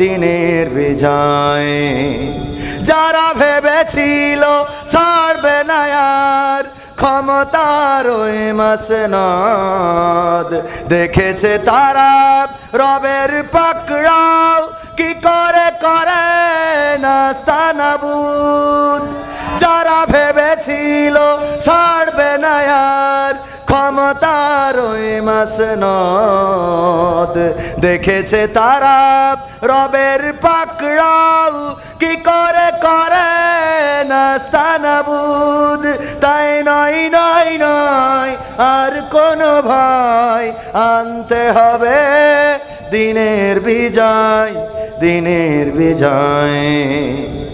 দিনের বিজয়। যারা ভেবেছিল ছাড়বে না ক্ষমতার ওই মাসনদ। দেখেছে তারা রবের পাকড়াও, কি করে করে নাস্তানাবুদ যারা ভেবেছিল আর ক্ষমতার মাস নদ দেখেছে তারা রবের পাকড়াও। কি করে করে নাস্তানাবুদ তাই নয় নয় নয়, আর কোনো ভয়। আনতে হবে দিনের বিজয় দিনের বিজয়।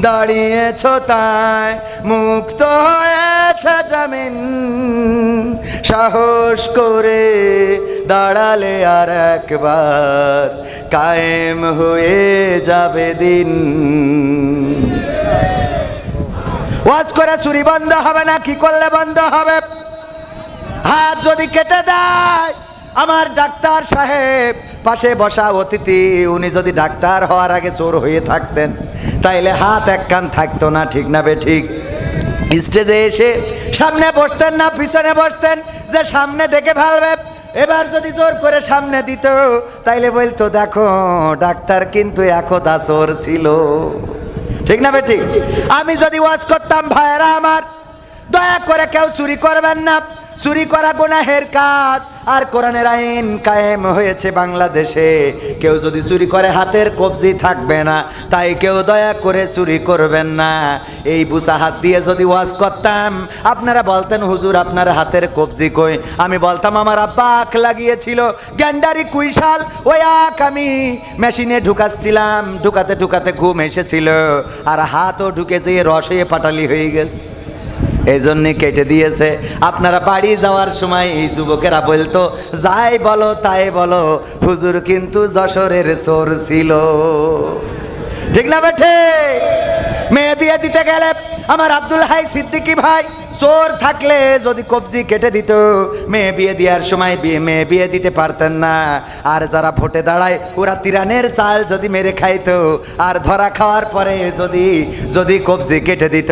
দাঁড়িয়েছ তাই মুক্ত হয়েছে জামিন। সাহস করে দাঁড়ালে আর একবার কায়েম হয়ে যাবে দিন। ওয়াজ করে চুরি বন্ধ হবে না, কি করলে বন্ধ হবে? হাত যদি কেটে দেয় আমার ডাক্তার সাহেব, পাশে বসা অতিথি, উনি যদি ডাক্তার হওয়ার আগে চোর হয়ে থাকতেন, তাইলে হাত এক কান থাকতো না, ঠিক না বে, ঠিক? স্টেজে এসে সামনে বসতেন না, পিছনে বসতেন, যে সামনে দেখে ফেলবে এবার যদি জোর করে সামনে দিত, তাইলে বলতো, দেখো, ডাক্তার কিন্তু একদা চোর ছিল। ঠিক না বে, ঠিক? আমি যদি ওয়াজ করতাম, ভাইয়েরা আমার, দয়া করে কেউ চুরি করবেন না। চুরি করা গুনাহের কাজ। আর কোরআনের আইন কায়েম হয়েছে বাংলাদেশে। কেউ যদি চুরি করে, হাতের কবজি থাকবে না। তাই কেউ দয়া করে চুরি করবেন না। এই বুসা হাত দিয়ে যদি ওয়াজ করতাম, আপনারা বলতেন, হুজুর, আপনার হাতের কবজি কই? আমি বলতাম, আমার আব্বা আখ লাগিয়েছিল, গ্যান্ডারি কুইশাল, ওই আখ আমি মেশিনে ঢুকাচ্ছিলাম। ঢুকাতে ঢুকাতে ঘুম এসেছিল। আর হাতও ঢুকে যেয়ে রস পাটালি হয়ে গেছে। এই জন্যে কেটে দিয়েছে। আপনারা বাড়ি যাওয়ার সময় এই যুবকেরা বলতো, যাই বলো, তাই বলো, হুজুর কিন্তু যশোরের চোর ছিল। ঠিক না বেঠে? মেয়ে বিয়ে দিতে গেলে আমার আব্দুল হাই সিদ্দিকি ভাই চোর থাকলে যদি কবজি কেটে দিত। মেয়ে বিয়ে দেওয়ার সময় বিয়ে মেয়ে বিয়ে দিতে পারতেন না। আর যারা ভোটে দাঁড়ায়, ওরা তিরানের চাল যদি মেরে খাইতো। আর ধরা খাওয়ার পরে যদি যদি কবজি কেটে দিত।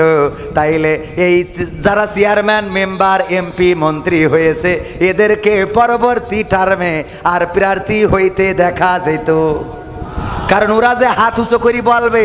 তাইলে এই যারা চেয়ারম্যান, মেম্বার, এমপি, মন্ত্রী হয়েছে, এদেরকে পরবর্তী টার্মে আর প্রার্থী হইতে দেখা যেত কারণ ওরা যে হাত উঁচু করি বলবে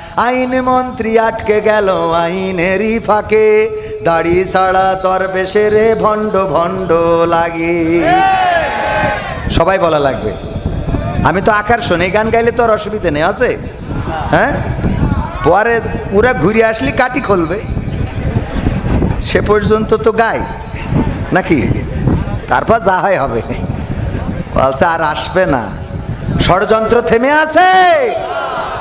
আইন মন্ত্রী আটকে গেল আইনেরই ফাঁকে। দাড়ি ছাড়া তর বেশে রে ভণ্ড ভণ্ড লাগে। সবাই বলা লাগবে। আমি তো আকার শুনে, গান গাইলে তোর অসুবিধে নেই, আছে? হ্যাঁ? পরে ওরা ঘুরে আসলে কাটি খুলবে। সে পর্যন্ত তো গাই, নাকি? তারপর যা হয় হবে। বলছে, আর আসবে না। ষড়যন্ত্র থেমে আছে।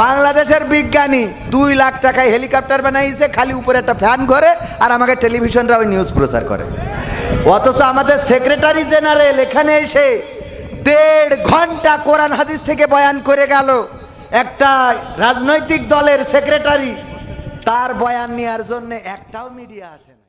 বাংলাদেশের বিজ্ঞানী দুই লাখ টাকায় হেলিকপ্টার বানাইছে, খালি উপরে একটা ফ্যান ঘরে আর আমাকে টেলিভিশনরা ওই নিউজ প্রচার করে। অথচ আমাদের সেক্রেটারি জেনারেল এখানে এসে দেড় ঘণ্টা কোরআন হাদিস থেকে বয়ান করে গেল। একটা রাজনৈতিক দলের সেক্রেটারি তার বয়ান নেওয়ার জন্য একটাও মিডিয়া আসে না।